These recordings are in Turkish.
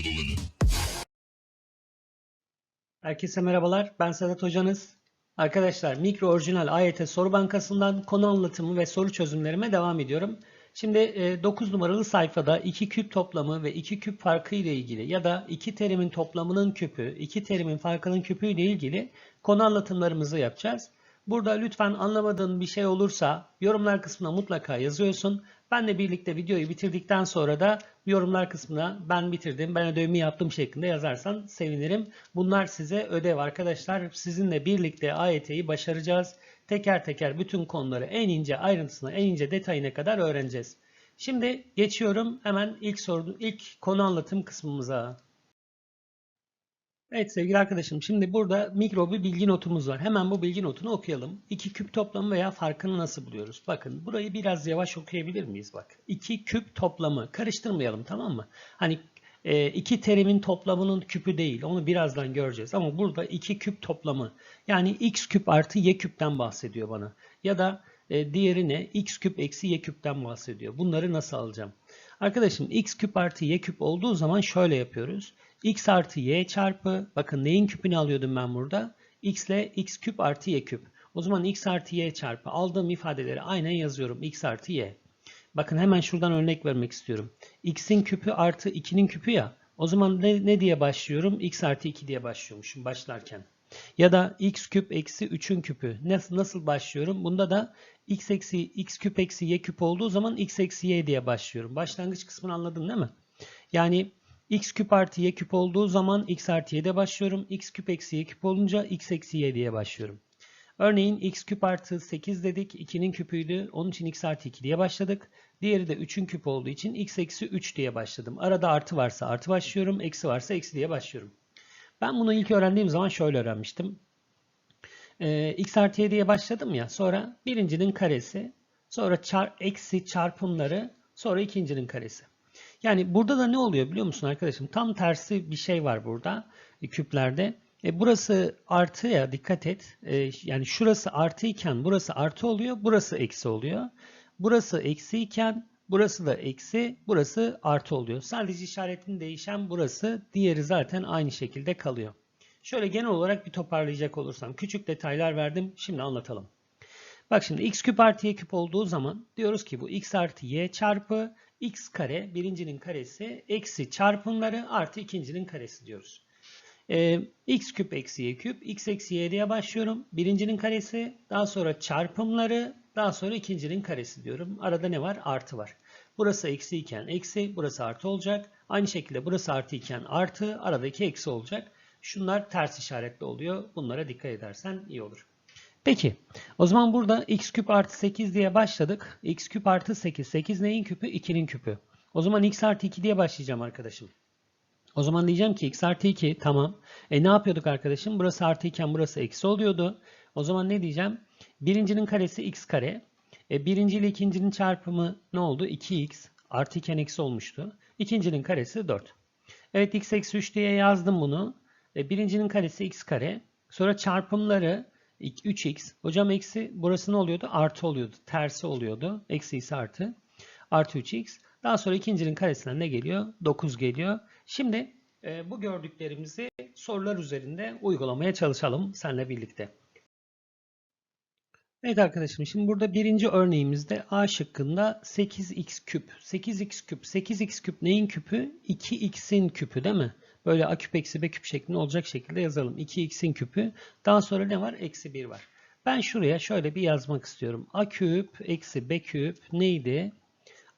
limit. Herkese merhabalar. Ben Sedat Hocanız. Arkadaşlar Mikro Orijinal AYT Soru Bankası'ndan konu anlatımı ve soru çözümlerime devam ediyorum. Şimdi 9 numaralı sayfada iki küp toplamı ve iki küp farkı ile ilgili ya da iki terimin toplamının küpü, iki terimin farkının küpü ile ilgili konu anlatımlarımızı yapacağız. Burada lütfen anlamadığın bir şey olursa yorumlar kısmına mutlaka yazıyorsun. Benle birlikte videoyu bitirdikten sonra da yorumlar kısmına ben bitirdim, ben ödevimi yaptım şeklinde yazarsan sevinirim. Bunlar size ödev arkadaşlar. Sizinle birlikte AYT'yi başaracağız. Teker teker bütün konuları en ince ayrıntısına, en ince detayına kadar öğreneceğiz. Şimdi geçiyorum hemen ilk soru, ilk konu anlatım kısmımıza. Evet sevgili arkadaşım şimdi burada mikro bir bilgi notumuz var. Hemen bu bilgi notunu okuyalım. İki küp toplamı veya farkını nasıl buluyoruz? Bakın burayı biraz yavaş okuyabilir miyiz? Bak iki küp toplamı karıştırmayalım tamam mı? Hani e, iki terimin toplamının küpü değil onu birazdan göreceğiz. Ama burada iki küp toplamı yani x küp artı y küpten bahsediyor bana. Ya da e, diğeri x küp eksi y küpten bahsediyor. Bunları nasıl alacağım? Arkadaşım x küp artı y küp olduğu zaman şöyle yapıyoruz. X artı y çarpı, bakın neyin küpünü alıyordum ben burada? x ile x küp artı y küp. O zaman x artı y çarpı aldığım ifadeleri aynen yazıyorum. x artı y. Bakın hemen şuradan örnek vermek istiyorum. x'in küpü artı 2'nin küpü ya. O zaman ne, ne diye başlıyorum? x artı 2 diye başlıyormuşum başlarken. Ya da x küp eksi 3'ün küpü. Nasıl, nasıl başlıyorum? Bunda da x eksi x küp eksi y küp olduğu zaman x eksi y diye başlıyorum. Başlangıç kısmını anladın değil mi? Yani x küp artı y küp olduğu zaman x artı y'de başlıyorum. x küp eksi y küp olunca x eksi y diye başlıyorum. Örneğin x küp artı 8 dedik. 2'nin küpüydü. Onun için x artı 2 diye başladık. Diğeri de 3'ün küpü olduğu için x eksi 3 diye başladım. Arada artı varsa artı başlıyorum. Eksi varsa eksi diye başlıyorum. Ben bunu ilk öğrendiğim zaman şöyle öğrenmiştim. Ee, x artı y diye başladım ya. Sonra birincinin karesi. Sonra çar, eksi çarpımları. Sonra ikincinin karesi. Yani burada da ne oluyor biliyor musun arkadaşım? Tam tersi bir şey var burada e, küplerde. E, burası artı ya dikkat et. E, yani şurası artı iken burası artı oluyor. Burası eksi oluyor. Burası eksi iken burası da eksi. Burası artı oluyor. Sadece işaretin değişen burası. Diğeri zaten aynı şekilde kalıyor. Şöyle genel olarak bir toparlayacak olursam. Küçük detaylar verdim. Şimdi anlatalım. Bak şimdi x küp artı y küp olduğu zaman diyoruz ki bu x artı y çarpı x kare birincinin karesi eksi çarpımları artı ikincinin karesi diyoruz. Ee, x küp eksi y küp x eksi y diye başlıyorum. Birincinin karesi daha sonra çarpımları daha sonra ikincinin karesi diyorum. Arada ne var? Artı var. Burası eksi iken eksi burası artı olacak. Aynı şekilde burası artı iken artı aradaki eksi olacak. Şunlar ters işaretli oluyor. Bunlara dikkat edersen iyi olur. Peki o zaman burada x küp artı 8 diye başladık. x küp artı 8. 8 neyin küpü? 2'nin küpü. O zaman x artı 2 diye başlayacağım arkadaşım. O zaman diyeceğim ki x artı 2 tamam. E ne yapıyorduk arkadaşım? Burası artı iken burası eksi oluyordu. O zaman ne diyeceğim? Birincinin karesi x kare. E birinci ile ikincinin çarpımı ne oldu? 2x artı iken eksi olmuştu. İkincinin karesi 4. Evet x eksi 3 diye yazdım bunu. E, birincinin karesi x kare. Sonra çarpımları 3x. Hocam eksi burası ne oluyordu? Artı oluyordu. Tersi oluyordu. Eksi ise artı. Artı 3x. Daha sonra ikincinin karesinden ne geliyor? 9 geliyor. Şimdi e, bu gördüklerimizi sorular üzerinde uygulamaya çalışalım seninle birlikte. Evet arkadaşım şimdi burada birinci örneğimizde A şıkkında 8x küp. 8x küp. 8x küp neyin küpü? 2x'in küpü değil mi? Böyle a küp eksi b küp şeklinde olacak şekilde yazalım. 2x'in küpü. Daha sonra ne var? Eksi 1 var. Ben şuraya şöyle bir yazmak istiyorum. a küp eksi b küp neydi?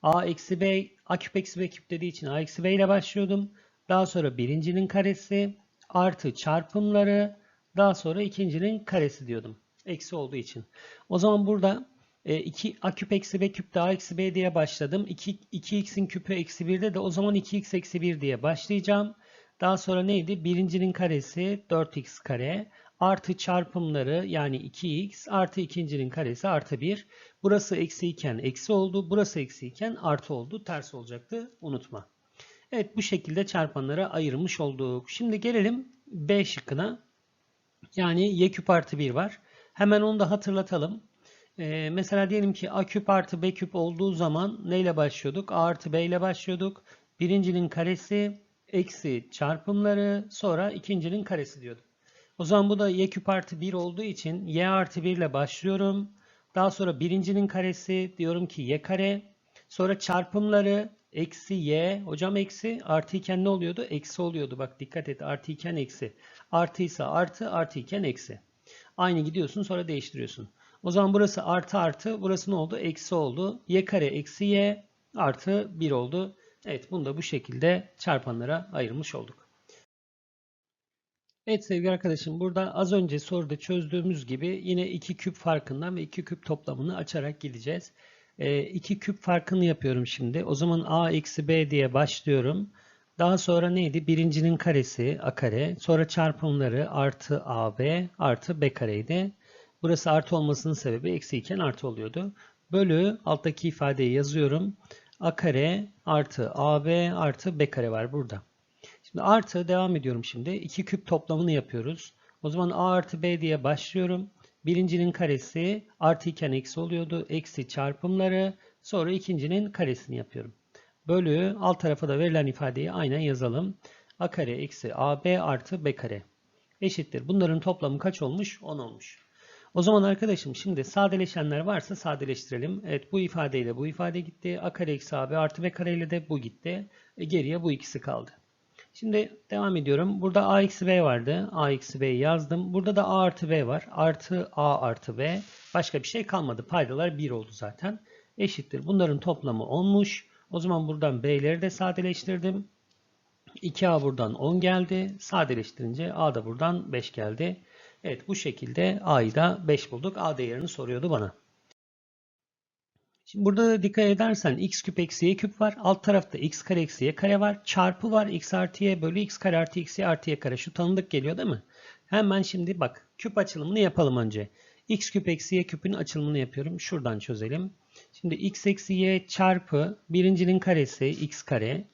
a eksi b, a küp eksi b küp dediği için a eksi b ile başlıyordum. Daha sonra birincinin karesi artı çarpımları daha sonra ikincinin karesi diyordum. Eksi olduğu için. O zaman burada 2 a küp eksi b küp daha eksi b diye başladım. 2, 2x'in küpü eksi 1'de de o zaman 2x eksi 1 diye başlayacağım. Daha sonra neydi? Birincinin karesi 4x kare artı çarpımları yani 2x artı ikincinin karesi artı 1. Burası eksi iken eksi oldu. Burası eksi iken artı oldu. Ters olacaktı. Unutma. Evet bu şekilde çarpanlara ayırmış olduk. Şimdi gelelim B şıkkına. Yani y küp artı 1 var. Hemen onu da hatırlatalım. Ee, mesela diyelim ki a küp artı b küp olduğu zaman neyle başlıyorduk? a artı b ile başlıyorduk. Birincinin karesi eksi çarpımları sonra ikincinin karesi diyordum. O zaman bu da y küp artı 1 olduğu için y artı 1 ile başlıyorum. Daha sonra birincinin karesi diyorum ki y kare. Sonra çarpımları eksi y. Hocam eksi artı iken ne oluyordu? Eksi oluyordu. Bak dikkat et artı iken eksi. Artıysa artı artı iken eksi. Aynı gidiyorsun sonra değiştiriyorsun. O zaman burası artı artı. Burası ne oldu? Eksi oldu. Y kare eksi y artı 1 oldu. Evet bunu da bu şekilde çarpanlara ayırmış olduk. Evet sevgili arkadaşım burada az önce soruda çözdüğümüz gibi yine iki küp farkından ve iki küp toplamını açarak gideceğiz. 2 e, küp farkını yapıyorum şimdi. O zaman a eksi b diye başlıyorum. Daha sonra neydi? Birincinin karesi a kare. Sonra çarpımları artı ab artı b kareydi. Burası artı olmasının sebebi eksi iken artı oluyordu. Bölü alttaki ifadeyi yazıyorum. A kare artı ab artı b kare var burada. Şimdi artı devam ediyorum şimdi. 2 küp toplamını yapıyoruz. O zaman a artı b diye başlıyorum. Birincinin karesi artı iken eksi oluyordu. Eksi çarpımları sonra ikincinin karesini yapıyorum. Bölü alt tarafa da verilen ifadeyi aynen yazalım. a kare eksi ab artı b kare eşittir. Bunların toplamı kaç olmuş? 10 olmuş. O zaman arkadaşım şimdi sadeleşenler varsa sadeleştirelim. Evet bu ifadeyle bu ifade gitti. a kare eksi ab artı b kare ile de bu gitti. E, geriye bu ikisi kaldı. Şimdi devam ediyorum. Burada a eksi b vardı. a eksi b'yi yazdım. Burada da a artı b var. Artı a artı b. Başka bir şey kalmadı. Paydalar 1 oldu zaten. Eşittir. Bunların toplamı 10'muş. O zaman buradan b'leri de sadeleştirdim. 2a buradan 10 geldi. Sadeleştirince a da buradan 5 geldi. Evet bu şekilde a'yı da 5 bulduk. a değerini soruyordu bana. Şimdi burada da dikkat edersen x küp eksi y küp var. Alt tarafta x kare eksi y kare var. Çarpı var x artı y bölü x kare artı x y artı y kare. Şu tanıdık geliyor değil mi? Hemen şimdi bak küp açılımını yapalım önce. x küp eksi y küpün açılımını yapıyorum. Şuradan çözelim. Şimdi x eksi y çarpı birincinin karesi x kare.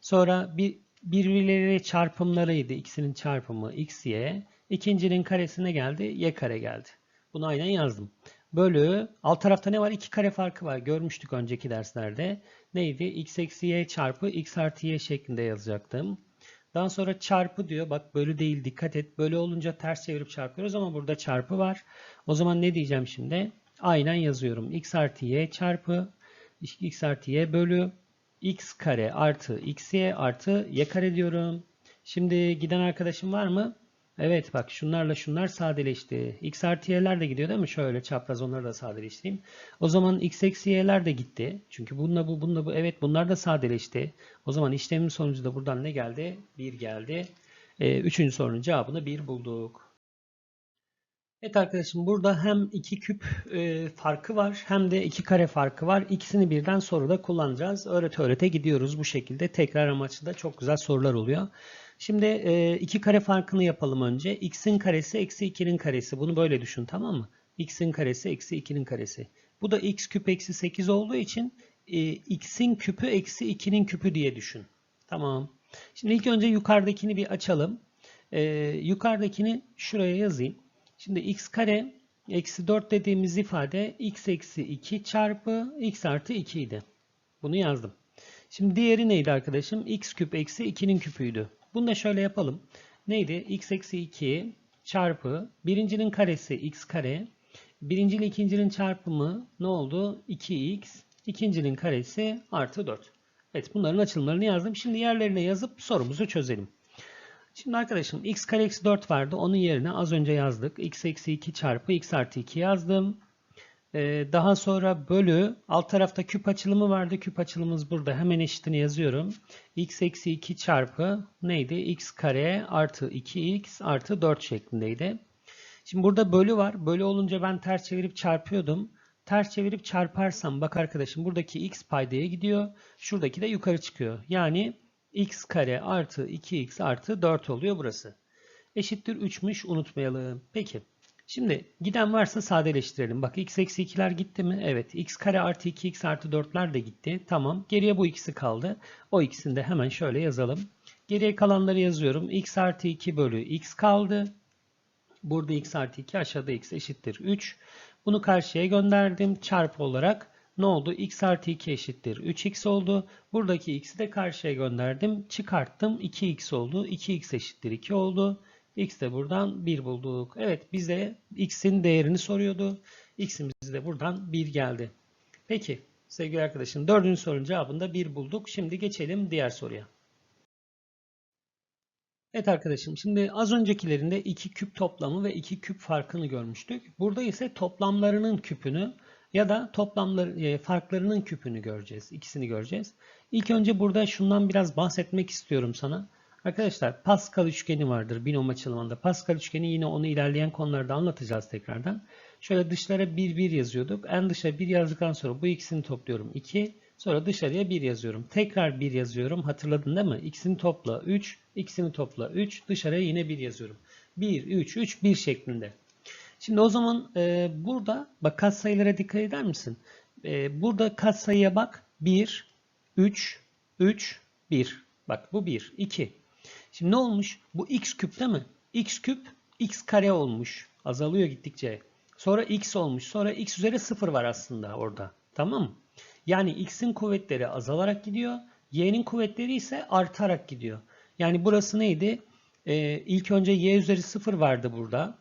Sonra bir birbirleriyle çarpımlarıydı. x'inin çarpımı x y. İkincinin karesine geldi y kare geldi. Bunu aynen yazdım bölü alt tarafta ne var? 2 kare farkı var. Görmüştük önceki derslerde. Neydi? x eksi y çarpı x artı y şeklinde yazacaktım. Daha sonra çarpı diyor. Bak bölü değil dikkat et. Bölü olunca ters çevirip çarpıyoruz ama burada çarpı var. O zaman ne diyeceğim şimdi? Aynen yazıyorum. x artı y çarpı x artı y bölü x kare artı x y artı y kare diyorum. Şimdi giden arkadaşım var mı? Evet bak şunlarla şunlar sadeleşti. X artı y'ler de gidiyor değil mi? Şöyle çapraz onları da sadeleştireyim. O zaman x eksi y'ler de gitti. Çünkü bununla bu bununla bu evet bunlar da sadeleşti. O zaman işlemin sonucu da buradan ne geldi? 1 geldi. Ee, üçüncü sorunun cevabını 1 bulduk. Evet arkadaşım burada hem iki küp e, farkı var hem de iki kare farkı var. İkisini birden soruda kullanacağız. Öğrete öğrete gidiyoruz bu şekilde. Tekrar amaçlı da çok güzel sorular oluyor. Şimdi e, iki kare farkını yapalım önce. x'in karesi eksi 2'nin karesi. Bunu böyle düşün tamam mı? x'in karesi eksi 2'nin karesi. Bu da x küp eksi 8 olduğu için e, x'in küpü eksi 2'nin küpü diye düşün. Tamam. Şimdi ilk önce yukarıdakini bir açalım. E, yukarıdakini şuraya yazayım. Şimdi x kare eksi 4 dediğimiz ifade x eksi 2 çarpı x artı 2 idi. Bunu yazdım. Şimdi diğeri neydi arkadaşım? x küp eksi 2'nin küpüydü. Bunu da şöyle yapalım. Neydi? x eksi 2 çarpı birincinin karesi x kare. Birinci ile ikincinin çarpımı ne oldu? 2x. İkincinin karesi artı 4. Evet bunların açılımlarını yazdım. Şimdi yerlerine yazıp sorumuzu çözelim. Şimdi arkadaşım x kare eksi 4 vardı. Onun yerine az önce yazdık. x eksi 2 çarpı x artı 2 yazdım. Ee, daha sonra bölü alt tarafta küp açılımı vardı. Küp açılımımız burada. Hemen eşitini yazıyorum. x eksi 2 çarpı neydi? x kare artı 2x artı 4 şeklindeydi. Şimdi burada bölü var. Bölü olunca ben ters çevirip çarpıyordum. Ters çevirip çarparsam bak arkadaşım buradaki x paydaya gidiyor. Şuradaki de yukarı çıkıyor. Yani x kare artı 2x artı 4 oluyor burası. Eşittir 3'müş unutmayalım. Peki. Şimdi giden varsa sadeleştirelim. Bak x eksi 2'ler gitti mi? Evet. x kare artı 2x artı 4'ler de gitti. Tamam. Geriye bu ikisi kaldı. O ikisini de hemen şöyle yazalım. Geriye kalanları yazıyorum. x artı 2 bölü x kaldı. Burada x artı 2 aşağıda x eşittir 3. Bunu karşıya gönderdim. Çarpı olarak Ne oldu? x artı 2 eşittir 3x oldu. Buradaki x'i de karşıya gönderdim. Çıkarttım. 2x oldu. 2x eşittir 2 oldu. X de buradan 1 bulduk. Evet bize x'in değerini soruyordu. x'imiz de buradan 1 geldi. Peki sevgili arkadaşım dördüncü sorunun cevabını da 1 bulduk. Şimdi geçelim diğer soruya. Evet arkadaşım şimdi az öncekilerinde iki küp toplamı ve iki küp farkını görmüştük. Burada ise toplamlarının küpünü ya da toplamları e, farklarının küpünü göreceğiz. İkisini göreceğiz. İlk önce burada şundan biraz bahsetmek istiyorum sana. Arkadaşlar Pascal üçgeni vardır binom açılımında. Pascal üçgeni yine onu ilerleyen konularda anlatacağız tekrardan. Şöyle dışlara 1 1 yazıyorduk. En dışa 1 yazdıktan sonra bu ikisini topluyorum 2. Sonra dışarıya 1 yazıyorum. Tekrar 1 yazıyorum. Hatırladın değil mi? İkisini topla 3. ikisini topla 3. Dışarıya yine 1 yazıyorum. 1, 3, 3, 1 şeklinde. Şimdi o zaman e, burada bak katsayılara dikkat eder misin? E, burada katsayıya bak. 1, 3, 3, 1. Bak bu 1, 2. Şimdi ne olmuş? Bu x küp değil mi? x küp x kare olmuş. Azalıyor gittikçe. Sonra x olmuş. Sonra x üzeri 0 var aslında orada. Tamam mı? Yani x'in kuvvetleri azalarak gidiyor. y'nin kuvvetleri ise artarak gidiyor. Yani burası neydi? Ee, ilk önce y üzeri 0 vardı burada.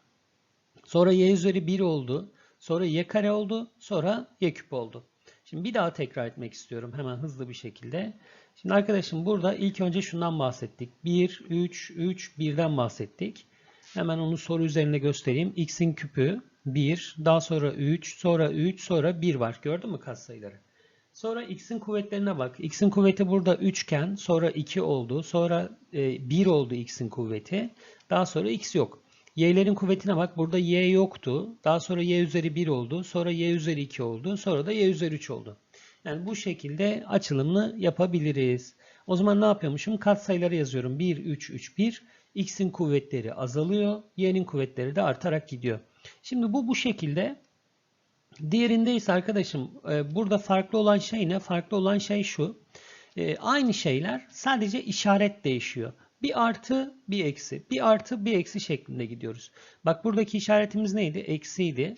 Sonra y üzeri 1 oldu. Sonra y kare oldu. Sonra y küp oldu. Şimdi bir daha tekrar etmek istiyorum hemen hızlı bir şekilde. Şimdi arkadaşım burada ilk önce şundan bahsettik. 1, 3, 3, 1'den bahsettik. Hemen onu soru üzerinde göstereyim. x'in küpü 1, daha sonra 3, sonra 3, sonra 1 var. Gördün mü katsayıları? Sonra x'in kuvvetlerine bak. x'in kuvveti burada 3 iken sonra 2 oldu. Sonra 1 e, oldu x'in kuvveti. Daha sonra x yok. Y'lerin kuvvetine bak. Burada y yoktu. Daha sonra y üzeri 1 oldu. Sonra y üzeri 2 oldu. Sonra da y üzeri 3 oldu. Yani bu şekilde açılımını yapabiliriz. O zaman ne yapıyormuşum? Katsayıları yazıyorum. 1, 3, 3, 1. X'in kuvvetleri azalıyor. Y'nin kuvvetleri de artarak gidiyor. Şimdi bu bu şekilde. Diğerinde ise arkadaşım e, burada farklı olan şey ne? Farklı olan şey şu. E, aynı şeyler sadece işaret değişiyor. Bir artı bir eksi. Bir artı bir eksi şeklinde gidiyoruz. Bak buradaki işaretimiz neydi? Eksiydi.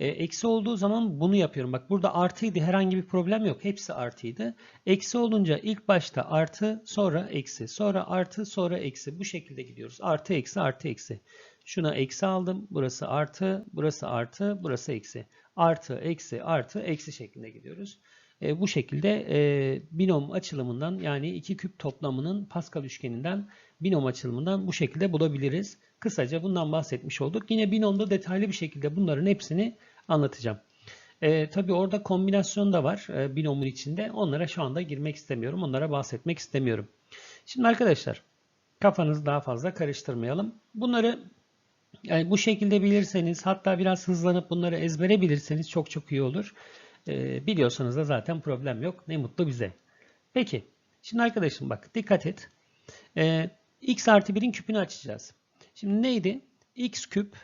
E, eksi olduğu zaman bunu yapıyorum. Bak burada artıydı. Herhangi bir problem yok. Hepsi artıydı. Eksi olunca ilk başta artı sonra eksi. Sonra artı sonra eksi. Bu şekilde gidiyoruz. Artı eksi artı eksi. Şuna eksi aldım. Burası artı. Burası artı. Burası eksi. Artı eksi artı eksi şeklinde gidiyoruz. E, bu şekilde e, binom açılımından yani iki küp toplamının Pascal üçgeninden binom açılımından bu şekilde bulabiliriz. Kısaca bundan bahsetmiş olduk. Yine binomda detaylı bir şekilde bunların hepsini anlatacağım. E, tabii orada kombinasyon da var e, binomun içinde. Onlara şu anda girmek istemiyorum. Onlara bahsetmek istemiyorum. Şimdi arkadaşlar kafanızı daha fazla karıştırmayalım. Bunları yani bu şekilde bilirseniz hatta biraz hızlanıp bunları ezbere bilirseniz çok çok iyi olur. E, biliyorsanız da zaten problem yok. Ne mutlu bize. Peki. Şimdi arkadaşım bak dikkat et. E, x artı 1'in küpünü açacağız. Şimdi neydi? x küp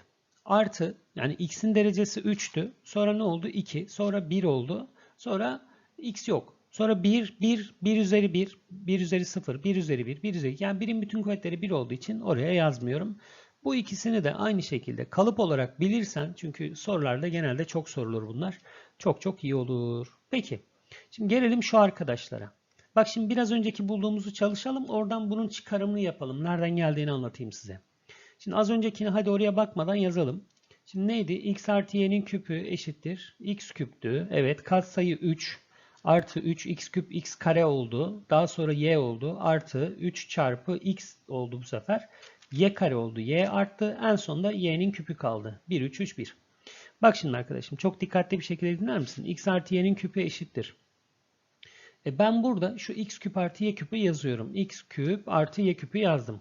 artı yani x'in derecesi 3'tü. Sonra ne oldu? 2. Sonra 1 oldu. Sonra x yok. Sonra 1, 1, 1 üzeri 1, 1 üzeri 0, 1 üzeri 1, 1 üzeri Yani birin bütün kuvvetleri 1 olduğu için oraya yazmıyorum. Bu ikisini de aynı şekilde kalıp olarak bilirsen çünkü sorularda genelde çok sorulur bunlar. Çok çok iyi olur. Peki. Şimdi gelelim şu arkadaşlara. Bak şimdi biraz önceki bulduğumuzu çalışalım. Oradan bunun çıkarımını yapalım. Nereden geldiğini anlatayım size. Şimdi az öncekini hadi oraya bakmadan yazalım. Şimdi neydi? x artı y'nin küpü eşittir. x küptü. Evet katsayı 3 artı 3 x küp x kare oldu. Daha sonra y oldu. Artı 3 çarpı x oldu bu sefer. y kare oldu. y arttı. En sonunda y'nin küpü kaldı. 1 3 3 1. Bak şimdi arkadaşım çok dikkatli bir şekilde dinler misin? x artı y'nin küpü eşittir. E ben burada şu x küp artı y küpü yazıyorum. x küp artı y küpü yazdım.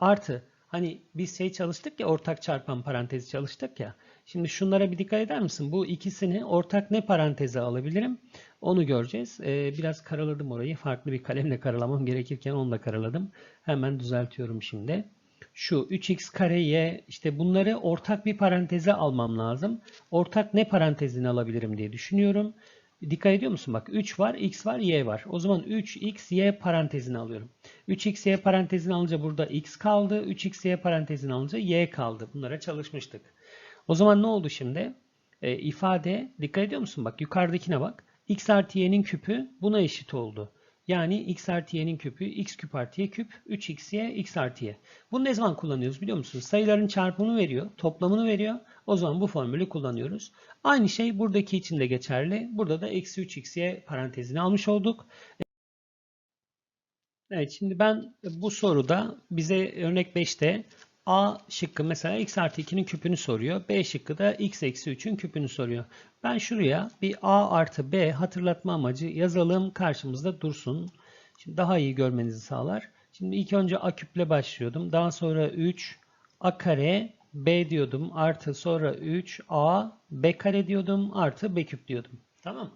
Artı hani biz şey çalıştık ya ortak çarpan parantezi çalıştık ya. Şimdi şunlara bir dikkat eder misin? Bu ikisini ortak ne paranteze alabilirim? Onu göreceğiz. Ee, biraz karaladım orayı. Farklı bir kalemle karalamam gerekirken onu da karaladım. Hemen düzeltiyorum şimdi. Şu 3x kare y işte bunları ortak bir paranteze almam lazım. Ortak ne parantezini alabilirim diye düşünüyorum. Dikkat ediyor musun? Bak 3 var, x var, y var. O zaman 3x, y parantezini alıyorum. 3x, y parantezini alınca burada x kaldı. 3x, y parantezini alınca y kaldı. Bunlara çalışmıştık. O zaman ne oldu şimdi? E, ifade, dikkat ediyor musun? Bak yukarıdakine bak. x artı y'nin küpü buna eşit oldu. Yani x artı y'nin küpü x küp artı y küp 3xy x artı y. Bunu ne zaman kullanıyoruz biliyor musunuz? Sayıların çarpımını veriyor, toplamını veriyor. O zaman bu formülü kullanıyoruz. Aynı şey buradaki için de geçerli. Burada da eksi 3xy parantezini almış olduk. Evet şimdi ben bu soruda bize örnek 5'te A şıkkı mesela x artı 2'nin küpünü soruyor. B şıkkı da x eksi 3'ün küpünü soruyor. Ben şuraya bir A artı B hatırlatma amacı yazalım. Karşımızda dursun. Şimdi daha iyi görmenizi sağlar. Şimdi ilk önce A küple başlıyordum. Daha sonra 3 A kare B diyordum. Artı sonra 3 A B kare diyordum. Artı B küp diyordum. Tamam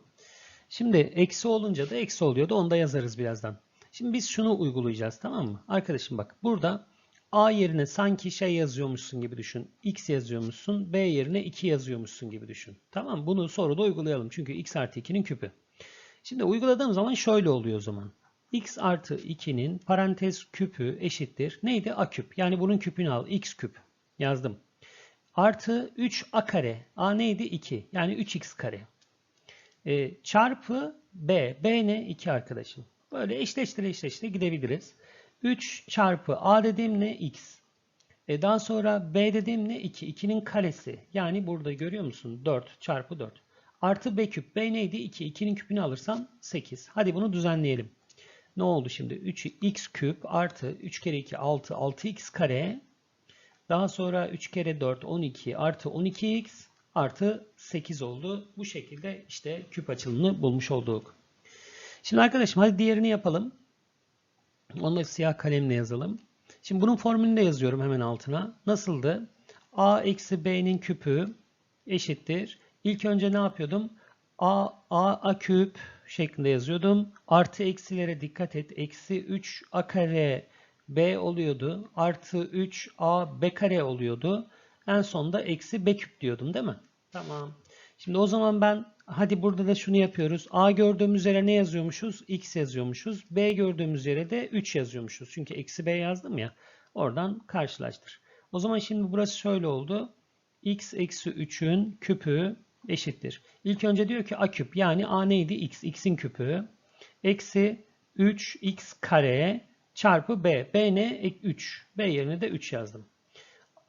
Şimdi eksi olunca da eksi oluyordu. Onu da yazarız birazdan. Şimdi biz şunu uygulayacağız tamam mı? Arkadaşım bak burada A yerine sanki şey yazıyormuşsun gibi düşün. X yazıyormuşsun. B yerine 2 yazıyormuşsun gibi düşün. Tamam Bunu soruda uygulayalım. Çünkü x artı 2'nin küpü. Şimdi uyguladığım zaman şöyle oluyor o zaman. x artı 2'nin parantez küpü eşittir. Neydi? A küp. Yani bunun küpünü al. x küp. Yazdım. Artı 3a kare. A neydi? 2. Yani 3x kare. E, çarpı b. b ne? 2 arkadaşım. Böyle eşleştire eşleştire gidebiliriz. 3 çarpı a dediğim ne? x. E daha sonra b dediğim ne? 2. 2'nin karesi. Yani burada görüyor musun? 4 çarpı 4. Artı b küp. b neydi? 2. 2'nin küpünü alırsam 8. Hadi bunu düzenleyelim. Ne oldu şimdi? 3x küp artı 3 kere 2 6. 6x kare. Daha sonra 3 kere 4 12 artı 12x artı 8 oldu. Bu şekilde işte küp açılımını bulmuş olduk. Şimdi arkadaşım hadi diğerini yapalım. Onu da siyah kalemle yazalım. Şimdi bunun formülünü de yazıyorum hemen altına. Nasıldı? A eksi B'nin küpü eşittir. İlk önce ne yapıyordum? A, A, A küp şeklinde yazıyordum. Artı eksilere dikkat et. Eksi 3 A kare B oluyordu. Artı 3 A B kare oluyordu. En sonunda eksi B küp diyordum değil mi? Tamam. Şimdi o zaman ben hadi burada da şunu yapıyoruz. A gördüğümüz yere ne yazıyormuşuz? X yazıyormuşuz. B gördüğümüz yere de 3 yazıyormuşuz. Çünkü eksi B yazdım ya. Oradan karşılaştır. O zaman şimdi burası şöyle oldu. X eksi 3'ün küpü eşittir. İlk önce diyor ki A küp. Yani A neydi? X. X'in küpü. Eksi 3x kare çarpı B. B ne? 3. B yerine de 3 yazdım.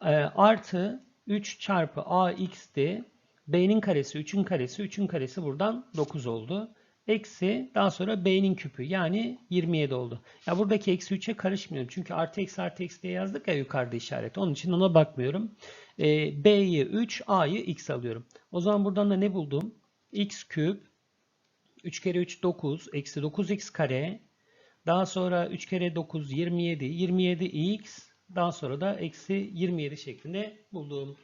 E, artı 3 çarpı AX'ti b'nin karesi 3'ün karesi 3'ün karesi buradan 9 oldu. Eksi daha sonra b'nin küpü yani 27 oldu. Ya buradaki eksi 3'e karışmıyorum. Çünkü artı eksi artı eksi diye yazdık ya yukarıda işaret. Onun için ona bakmıyorum. E, b'yi 3 a'yı x alıyorum. O zaman buradan da ne buldum? x küp 3 kere 3 9 eksi 9x kare daha sonra 3 kere 9 27 27x daha sonra da eksi 27 şeklinde buldum.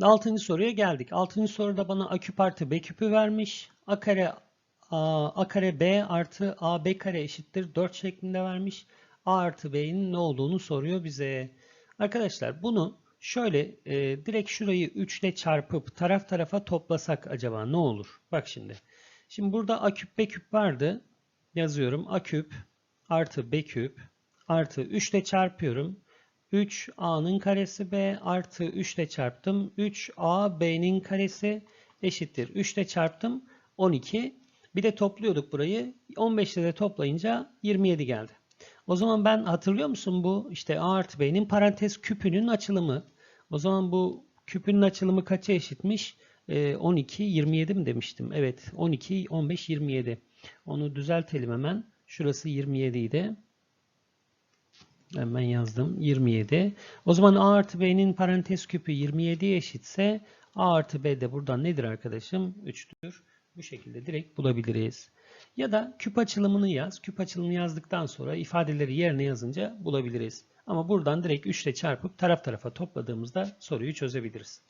6. soruya geldik. 6. soruda bana a küp artı b küpü vermiş. a kare a, a kare b artı a b kare eşittir 4 şeklinde vermiş. a artı b'nin ne olduğunu soruyor bize. Arkadaşlar bunu şöyle e, direkt şurayı 3 ile çarpıp taraf tarafa toplasak acaba ne olur? Bak şimdi. Şimdi burada a küp b küp vardı. Yazıyorum a küp artı b küp artı 3 ile çarpıyorum. 3a'nın karesi b artı 3 ile çarptım. 3a b'nin karesi eşittir. 3 ile çarptım 12. Bir de topluyorduk burayı. 15 ile de toplayınca 27 geldi. O zaman ben hatırlıyor musun bu işte a artı b'nin parantez küpünün açılımı. O zaman bu küpünün açılımı kaça eşitmiş? 12, 27 mi demiştim? Evet 12, 15, 27. Onu düzeltelim hemen. Şurası 27 idi. Hemen yazdım. 27. O zaman A artı B'nin parantez küpü 27'ye eşitse A artı B de buradan nedir arkadaşım? 3'tür. Bu şekilde direkt bulabiliriz. Ya da küp açılımını yaz. Küp açılımını yazdıktan sonra ifadeleri yerine yazınca bulabiliriz. Ama buradan direkt 3 ile çarpıp taraf tarafa topladığımızda soruyu çözebiliriz.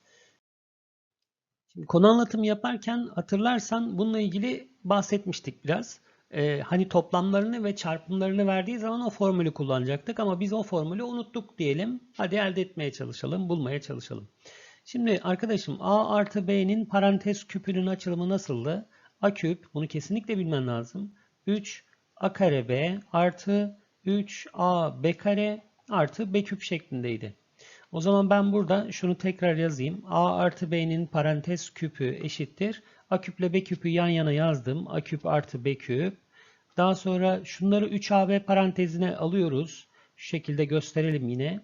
Şimdi konu anlatımı yaparken hatırlarsan bununla ilgili bahsetmiştik biraz e, hani toplamlarını ve çarpımlarını verdiği zaman o formülü kullanacaktık ama biz o formülü unuttuk diyelim. Hadi elde etmeye çalışalım, bulmaya çalışalım. Şimdi arkadaşım a artı b'nin parantez küpünün açılımı nasıldı? a küp, bunu kesinlikle bilmen lazım. 3 a kare b artı 3 a b kare artı b küp şeklindeydi. O zaman ben burada şunu tekrar yazayım. A artı B'nin parantez küpü eşittir. A küple B küpü yan yana yazdım. A küp artı B küp. Daha sonra şunları 3AB parantezine alıyoruz. Şu şekilde gösterelim yine.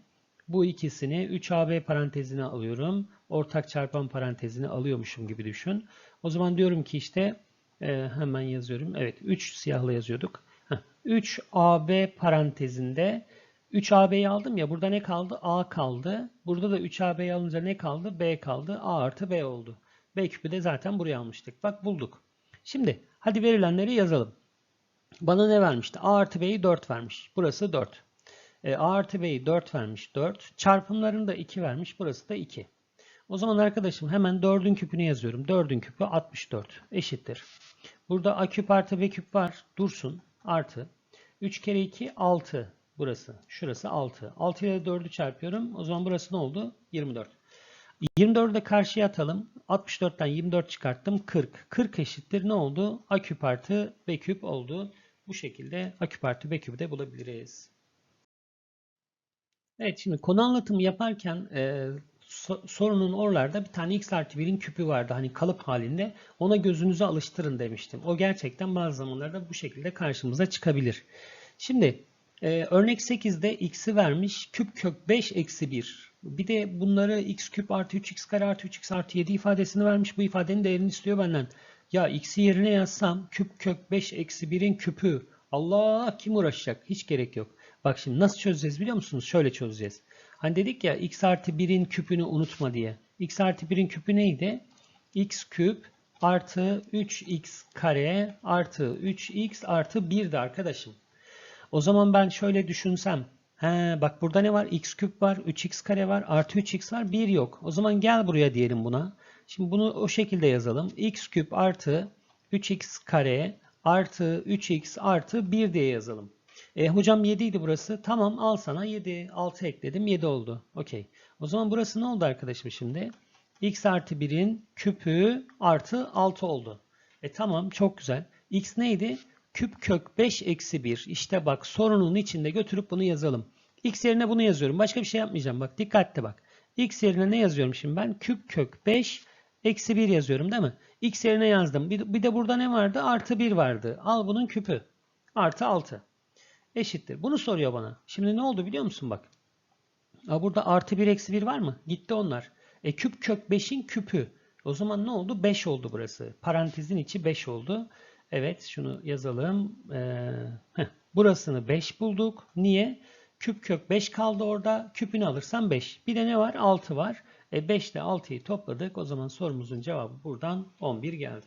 Bu ikisini 3AB parantezine alıyorum. Ortak çarpan parantezine alıyormuşum gibi düşün. O zaman diyorum ki işte e, hemen yazıyorum. Evet 3 siyahla yazıyorduk. Heh, 3AB parantezinde 3AB'yi aldım ya burada ne kaldı? A kaldı. Burada da 3AB'yi alınca ne kaldı? B kaldı. A artı B oldu. B küpü de zaten buraya almıştık. Bak bulduk. Şimdi hadi verilenleri yazalım. Bana ne vermişti? A artı B'yi 4 vermiş. Burası 4. E, A artı B'yi 4 vermiş. 4. Çarpımlarını da 2 vermiş. Burası da 2. O zaman arkadaşım hemen 4'ün küpünü yazıyorum. 4'ün küpü 64. Eşittir. Burada A küp artı B küp var. Dursun. Artı. 3 kere 2 6. Burası. Şurası 6. 6 ile 4'ü çarpıyorum. O zaman burası ne oldu? 24. 24'ü de karşıya atalım. 64'ten 24 çıkarttım. 40. 40 eşittir ne oldu? A küp artı B küp oldu. Bu şekilde A küp artı B küpü de bulabiliriz. Evet şimdi konu anlatımı yaparken e, so- sorunun oralarda bir tane x artı 1'in küpü vardı. Hani kalıp halinde. Ona gözünüzü alıştırın demiştim. O gerçekten bazı zamanlarda bu şekilde karşımıza çıkabilir. Şimdi e, örnek 8'de x'i vermiş. Küp kök 5 eksi 1. Bir de bunları x küp artı 3x kare artı 3x artı 7 ifadesini vermiş. Bu ifadenin değerini istiyor benden. Ya x'i yerine yazsam küp kök 5 eksi 1'in küpü. Allah kim uğraşacak? Hiç gerek yok. Bak şimdi nasıl çözeceğiz biliyor musunuz? Şöyle çözeceğiz. Hani dedik ya x artı 1'in küpünü unutma diye. x artı 1'in küpü neydi? x küp artı 3x kare artı 3x artı 1'di arkadaşım. O zaman ben şöyle düşünsem. He, bak burada ne var? x küp var, 3x kare var, artı 3x var, 1 yok. O zaman gel buraya diyelim buna. Şimdi bunu o şekilde yazalım. x küp artı 3x kare artı 3x artı 1 diye yazalım. E, hocam 7 idi burası. Tamam al sana 7. 6 ekledim 7 oldu. Okey. O zaman burası ne oldu arkadaşım şimdi? x artı 1'in küpü artı 6 oldu. E tamam çok güzel. x neydi? Küp kök 5 eksi 1. İşte bak sorunun içinde götürüp bunu yazalım. x yerine bunu yazıyorum. Başka bir şey yapmayacağım. Bak dikkatli bak. x yerine ne yazıyorum şimdi ben? Küp kök 5 eksi 1 yazıyorum değil mi? x yerine yazdım. Bir, bir de burada ne vardı? Artı 1 vardı. Al bunun küpü. Artı 6 eşittir. Bunu soruyor bana. Şimdi ne oldu biliyor musun bak. Burada artı 1 eksi 1 var mı? Gitti onlar. E küp kök 5'in küpü. O zaman ne oldu? 5 oldu burası. Parantezin içi 5 oldu. Evet şunu yazalım. Ee, burasını 5 bulduk. Niye? Küp kök 5 kaldı orada. Küpünü alırsam 5. Bir de ne var? 6 var. E 5 ile 6'yı topladık. O zaman sorumuzun cevabı buradan 11 geldi.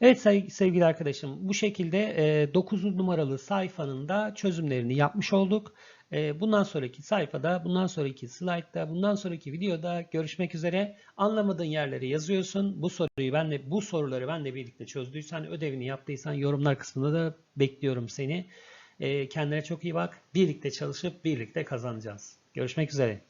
Evet sevgili arkadaşım bu şekilde 9 numaralı sayfanın da çözümlerini yapmış olduk. E, bundan sonraki sayfada, bundan sonraki slaytta, bundan sonraki videoda görüşmek üzere. Anlamadığın yerleri yazıyorsun. Bu soruyu benle bu soruları benle birlikte çözdüysen, ödevini yaptıysan yorumlar kısmında da bekliyorum seni. E, kendine çok iyi bak. Birlikte çalışıp birlikte kazanacağız. Görüşmek üzere.